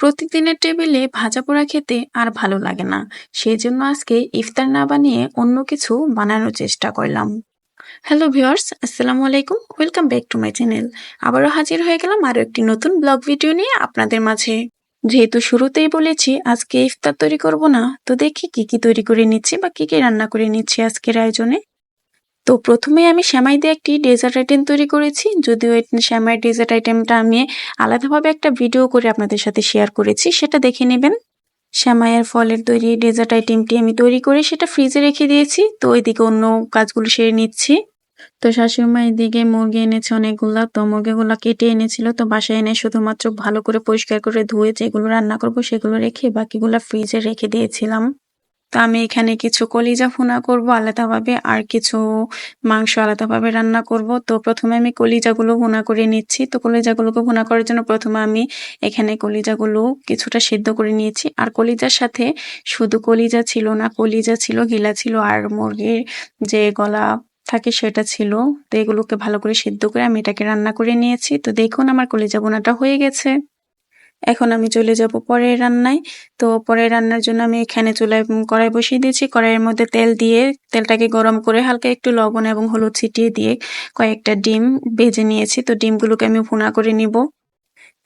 প্রতিদিনের টেবিলে ভাজা পোড়া খেতে আর ভালো লাগে না। সেই জন্য আজকে ইফতার না বানিয়ে অন্য কিছু বানানোর চেষ্টা করলাম। হ্যালো ভিউয়ার্স, আসসালামু আলাইকুম। Welcome back to my channel. আবারও হাজির হয়ে গেলাম আরও একটি নতুন ব্লগ ভিডিও নিয়ে আপনাদের মাঝে। যেহেতু শুরুতেই বলেছি আজকে ইফতার তৈরি করব না, তো দেখি কি কি তৈরি করে নিচ্ছি বা কি কি রান্না করে নিচ্ছি আজকের আয়োজনে। তো প্রথমে আমি শ্যামাই দিয়ে একটি ডেজার্ট আইটেম তৈরি করেছি। যদিও শ্যামাই ডেজার্ট আইটেমটা আমি আলাদাভাবে একটা ভিডিও করে আপনাদের সাথে শেয়ার করেছি, সেটা দেখে নেবেন। শ্যামাইয়ের ফলের তৈরি ডেজার্ট আইটেমটি আমি তৈরি করে সেটা ফ্রিজে রেখে দিয়েছি। তো এদিকে অন্য কাজগুলো সেরে নিচ্ছি। তো শাশুড়িমা এদিকে মুরগি এনেছে অনেকগুলা, তো মুরগিগুলো কেটে এনেছিল। তো বাসায় এনে শুধুমাত্র ভালো করে পরিষ্কার করে ধুয়ে যেগুলো রান্না করব সেগুলো রেখে বাকিগুলো ফ্রিজে রেখে দিয়েছিলাম। তো আমি এখানে কিছু কলিজা ভুনা করব, আলাদাভাবে আর কিছু মাংস আলাদাভাবে রান্না করব। তো প্রথমে আমি কলিজাগুলো ভুনা করে নিচ্ছি। তো কলিজাগুলোকে ভুনা করার জন্য প্রথমে আমি এখানে কলিজাগুলো কিছুটা সেদ্ধ করে নিয়েছি। আর কলিজার সাথে শুধু কলিজা ছিল না, কলিজা ছিল, গিলা ছিল আর মুরগির যে গলা থাকে সেটা ছিল। তো এগুলোকে ভালো করে সিদ্ধ করে আমি এটাকে রান্না করে নিয়েছি। তো দেখুন আমার কলিজা বোনাটা হয়ে গেছে। এখন আমি চলে যাব পরের রান্নায়। তো পরের রান্নার জন্য আমি এখানে চুলায় কড়াই বসিয়ে দিয়েছি। কড়াইয়ের মধ্যে তেল দিয়ে তেলটাকে গরম করে হালকা একটু লবণ এবং হলুদ ছিটিয়ে দিয়ে কয়েকটা ডিম ভেজে নিয়েছি। তো ডিমগুলোকে আমি ভুনা করে নিব।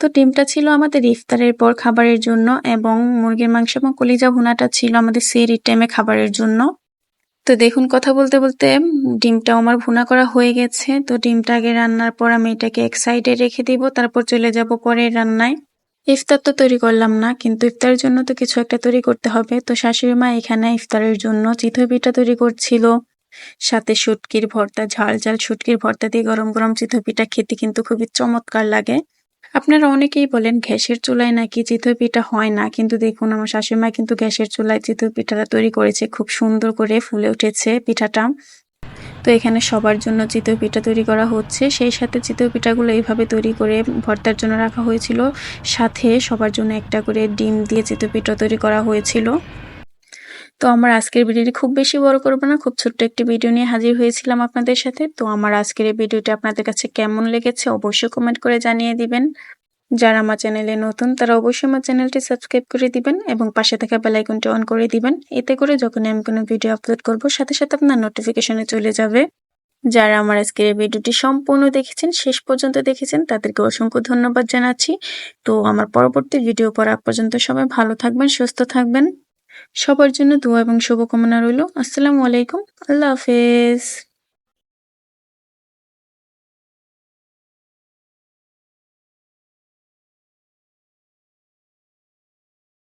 তো ডিমটা ছিল আমাদের ইফতারের পর খাবারের জন্য এবং মুরগির মাংস এবং কলিজা ভুনাটা ছিল আমাদের সেরির টাইমে খাবারের জন্য। তো দেখুন, কথা বলতে বলতে ডিমটাও আমার ভুনা করা হয়ে গেছে। তো ডিমটা আগে রান্নার পর আমি এটাকে এক সাইডে রেখে দিব। তারপর চলে যাব পরের রান্নায়। ইফতার তো তৈরি করলাম না, কিন্তু ইফতারের জন্য তো কিছু একটা তৈরি করতে হবে। তো শাশুড়ি মা এখানে ইফতারের জন্য চিতই পিঠা তৈরি করছিল। সাথে শুটকির ভর্তা, ঝাল ঝাল শুটকির ভর্তা দিয়ে গরম গরম চিতই পিঠা খেতে কিন্তু খুবই চমৎকার লাগে। আপনারা অনেকেই বলেন গ্যাসের চুলায় নাকি চিতই পিঠা হয় না, কিন্তু দেখুন আমার শাশুড়ি মা কিন্তু গ্যাসের চুলায় চিতই পিঠাটা তৈরি করেছে, খুব সুন্দর করে ফুলে উঠেছে পিঠাটা। তো এখানে সবার জন্য চিতই পিঠা তৈরি করা হচ্ছে। সেই সাথে চিতই পিঠাগুলো এইভাবে তৈরি করে ভর্তার জন্য রাখা হয়েছিল। সাথে সবার জন্য একটা করে ডিম দিয়ে চিতই পিঠা তৈরি করা হয়েছিল। তো আমার আজকের ভিডিওটি খুব বেশি বড় করব না, খুব ছোট্ট একটি ভিডিও নিয়ে হাজির হয়েছিলাম আপনাদের সাথে। তো আমার আজকের এই ভিডিওটি আপনাদের কাছে কেমন লেগেছে অবশ্যই কমেন্ট করে জানিয়ে দিবেন। যারা আমার চ্যানেলে নতুন, তারা অবশ্যই আমার চ্যানেলটি সাবস্ক্রাইব করে দিবেন এবং পাশে থাকা বেলাইকনটি অন করে দিবেন। এতে করে যখন আমি কোনো ভিডিও আপলোড করব, সাথে সাথে আপনার নোটিফিকেশনে চলে যাবে। যারা আমার আজকের ভিডিওটি সম্পূর্ণ দেখেছেন, শেষ পর্যন্ত দেখেছেন, তাদেরকে অসংখ্য ধন্যবাদ জানাচ্ছি। তো আমার পরবর্তী ভিডিও পড়া পর্যন্ত সবাই ভালো থাকবেন, সুস্থ থাকবেন। সবার জন্য দোয়া এবং শুভকামনা রইল। আসসালামু আলাইকুম। আল্লাহ হাফেজ।